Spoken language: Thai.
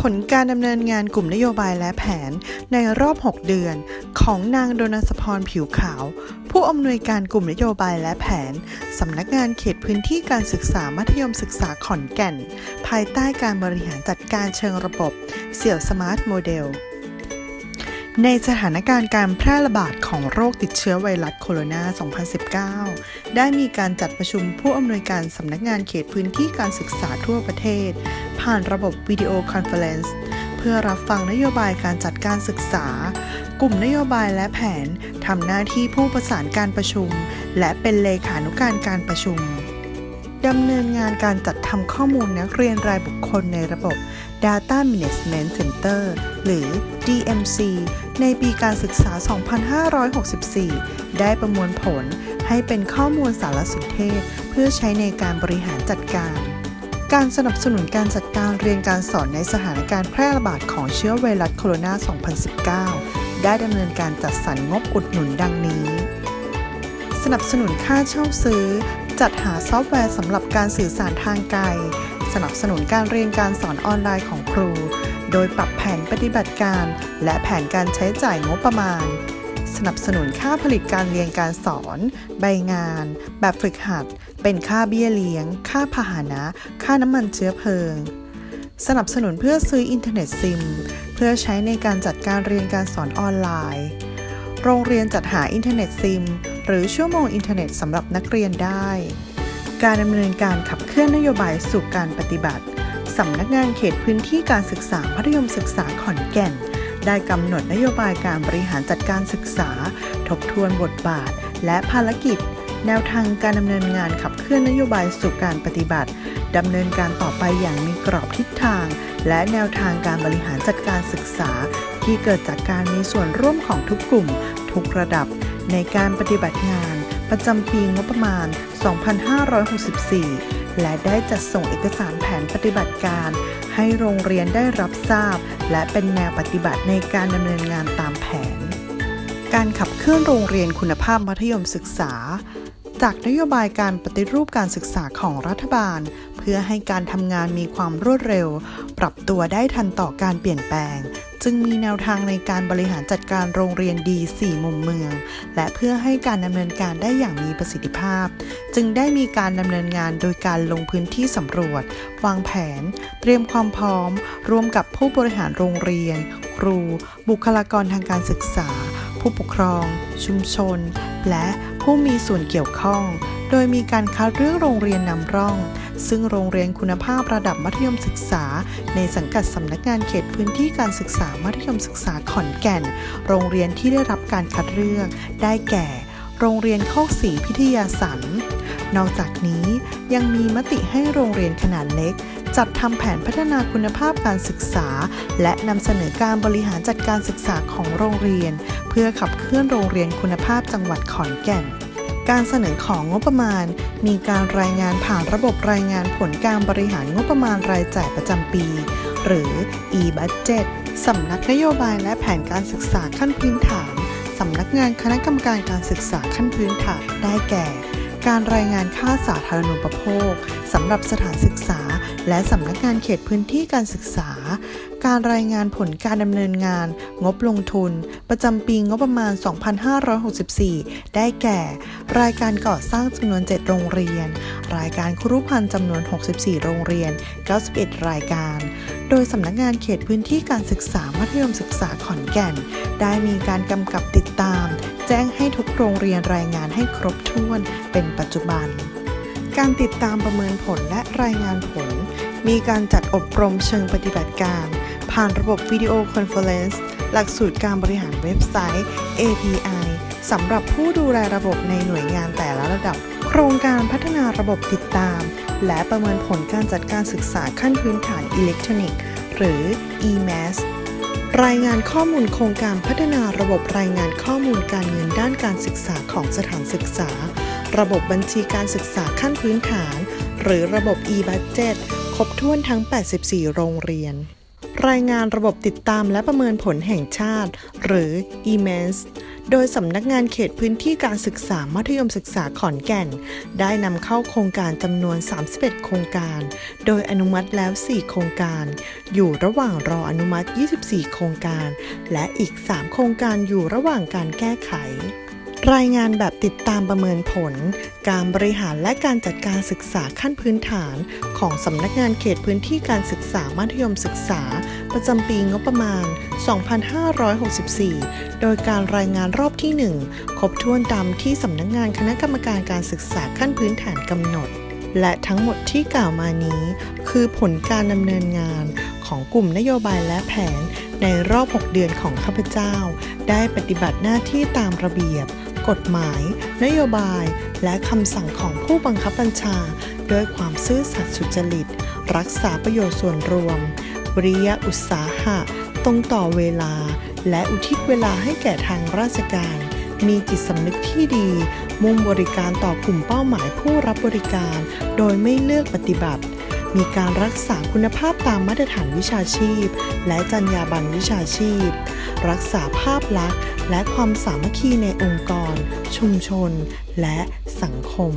ผลการดำเนินงานกลุ่มนโยบายและแผนในรอบ 6 เดือน ของนางโดนัสพรผิวขาว ผู้อำนวยการกลุ่มนโยบายและแผนสำนักงานเขตพื้นที่การศึกษามัธยมศึกษาขอนแก่น ภายใต้การบริหารจัดการเชิงระบบเสี่ยวสมาร์ทโมเดล ในสถานการณ์การแพร่ระบาดของโรคติดเชื้อไวรัสโคโรนา 2019 ได้มีการจัดประชุมผู้อำนวยการสำนักงานเขตพื้นที่การศึกษาทั่วประเทศ ผ่านระบบวิดีโอคอนเฟอเรนซ์เพื่อรับฟังนโยบายการจัดการศึกษา กลุ่มนโยบายและแผนทำหน้าที่ผู้ประสานการประชุม และเป็นเลขานุการการประชุมดำเนินงานการจัดทำข้อมูลนักเรียนรายบุคคลในระบบ Data Management Center หรือ DMC ในปีการศึกษา 2564 ได้ประมวลผลให้เป็นข้อมูลสารสนเทศ เพื่อใช้ในการบริหารจัดการ การสนับสนุนการจัดการเรียนการสอนในสถานการณ์แพร่ระบาดของเชื้อไวรัสโคโรนา 2019 ได้ดำเนินการจัดสรรงบอุดหนุนดังนี้ สนับสนุนค่าเช่าซื้อ จัดหาซอฟต์แวร์สำหรับการสื่อสารทางไกล นับสนุนการเรียนการสอนออนไลน์ของครู โดยปรับแผนปฏิบัติการ และแผนการใช้จ่ายงบประมาณ สนับสนุนค่าผลิตการเรียนการสอน ใบงาน แบบฝึกหัด เป็นค่าเบี้ยเลี้ยง ค่าพาหนะ ค่าน้ำมันเชื้อเพลิง สนับสนุนเพื่อซื้ออินเทอร์เน็ตซิม เพื่อใช้ในการจัดการเรียนการสอนออนไลน์ โรงเรียนจัดหาอินเทอร์เน็ตซิม หรือชั่วโมงอินเทอร์เน็ตสำหรับนักเรียนได้ การดำเนินการขับเคลื่อนนโยบายสู่การปฏิบัติ สำนักงานเขตพื้นที่การศึกษามัธยมศึกษาขอนแก่น ได้กำหนดนโยบายการบริหารจัดการศึกษา ทบทวนบทบาท และภารกิจ แนวทางการดำเนินงานขับเคลื่อนนโยบายสู่การปฏิบัติดำเนินการต่อไปอย่างมีกรอบทิศทาง และแนวทางการบริหารจัดการศึกษา ที่เกิดจากการมีส่วนร่วมของทุกกลุ่ม ทุกระดับในการปฏิบัติงาน ประจำปีงบประมาณ 2564 และได้จัดส่งเอกสารแผนปฏิบัติการ ให้โรงเรียนได้รับทราบ และเป็นแนวปฏิบัติในการดำเนินงานตามแผน การขับเคลื่อนโรงเรียนคุณภาพมัธยมศึกษา จากนโยบายการปฏิรูปการศึกษาของรัฐบาล เพื่อให้การทำงานมีความรวดเร็ว ปรับตัวได้ทันต่อการเปลี่ยนแปลง จึงมีแนวทางในการบริหารจัดการโรงเรียนดี 4 มุมเมือง และเพื่อให้การดำเนินการได้อย่างมีประสิทธิภาพ จึงได้มีการดำเนินงานโดยการลงพื้นที่สำรวจ วางแผน เตรียมความพร้อม ร่วมกับผู้บริหารโรงเรียน ครู บุคลากรทางการศึกษา ผู้ปกครอง ชุมชน และ ผู้มีส่วนเกี่ยวข้อง โดยมีการคัดเลือกโรงเรียนนำร่อง ซึ่งโรงเรียนคุณภาพระดับมัธยมศึกษา ในสังกัดสำนักงานเขตพื้นที่การศึกษามัธยมศึกษาขอนแก่น โรงเรียนที่ได้รับการคัดเลือก ได้แก่ โรงเรียนโคกศรีพิทยาสันนอกจากนี้ยังมีมติให้โรงเรียนขนาดเล็ก จัดทำแผนพัฒนาคุณภาพการศึกษา และนำเสนอการบริหารจัดการศึกษาของโรงเรียน เพื่อขับเคลื่อนโรงเรียนคุณภาพจังหวัดขอนแก่น การเสนอของงบประมาณ มีการรายงานผ่านระบบรายงานผลการบริหารงบประมาณรายจ่ายประจำปี หรือ e-budget สำนักนโยบายและแผนการศึกษาขั้นพื้นฐาน สำนักงานคณะกรรมการการศึกษาขั้นพื้นฐานได้แก่ การรายงานค่าสาธารณูปโภคสำหรับสถานศึกษา และสำนักงานเขตพื้นที่การศึกษา การรายงานผลการดำเนินงาน งบลงทุน ประจำปีงบประมาณ 2564 ได้แก่ รายการก่อสร้างจำนวน 7 โรงเรียน รายการครุพันธ์จำนวน 64 โรงเรียน 91 รายการ โดยสำนักงานเขตพื้นที่การศึกษามัธยมศึกษาขอนแก่น ได้มีการกำกับติดตาม แจ้งให้ทุกโรงเรียนรายงานให้ครบถ้วนเป็นปัจจุบัน การติดตามประเมินผลและรายงานผล มีการจัดอบรมเชิงปฏิบัติการ ผ่านระบบวิดีโอคอนเฟอเรนซ์หลักสูตรการบริหารเว็บไซต์ API สำหรับผู้ดูแลระบบในหน่วยงานแต่ละระดับ โครงการพัฒนาระบบติดตาม และประเมินผลการจัดการศึกษาขั้นพื้นฐานอิเล็กทรอนิกส์ หรือ EMAS รายงานข้อมูลโครงการพัฒนาระบบรายงานข้อมูลการเงินด้านการศึกษาของสถานศึกษา ระบบบัญชีการศึกษาขั้นพื้นฐาน หรือระบบ e-budget ครบถ้วนทั้ง 84 โรงเรียน รายงานระบบติดตามและประเมินผลแห่งชาติ หรือ EMANS โดยสำนักงานเขตพื้นที่การศึกษามัธยมศึกษาขอนแก่น ได้นำเข้าโครงการจำนวน 31 โครงการ โดยอนุมัติแล้ว 4 โครงการ อยู่ระหว่างรออนุมัติ 24 โครงการ และอีก 3 โครงการอยู่ระหว่างการแก้ไข รายงานแบบติดตามประเมินผล การบริหารและการจัดการศึกษาขั้นพื้นฐาน ของสำนักงานเขตพื้นที่การศึกษามัธยมศึกษา ประจำปีงบประมาณ 2564 โดยการรายงานรอบที่ 1 ครบถ้วนตามที่สำนักงานคณะกรรมการการศึกษาขั้นพื้นฐานกำหนด และทั้งหมดที่กล่าวมานี้ คือผลการดำเนินงานของกลุ่มนโยบายและแผนในรอบ 6 เดือนของข้าพเจ้า ได้ปฏิบัติหน้าที่ตามระเบียบ กฎหมาย นโยบาย และคำสั่งของผู้บังคับบัญชา ด้วยความซื่อสัตย์สุจริต รักษาประโยชน์ส่วนรวม วิริยะอุตสาหะ ตรงต่อเวลา และอุทิศเวลาให้แก่ทางราชการ มีจิตสำนึกที่ดี มุ่งบริการต่อกลุ่มเป้าหมายผู้รับบริการ โดยไม่เลือกปฏิบัติ มีการรักษาคุณภาพตามมาตรฐานวิชาชีพ และจรรยาบรรณวิชาชีพ รักษาภาพลักษณ์ และความสามัคคีในองค์กร ชุมชน และสังคม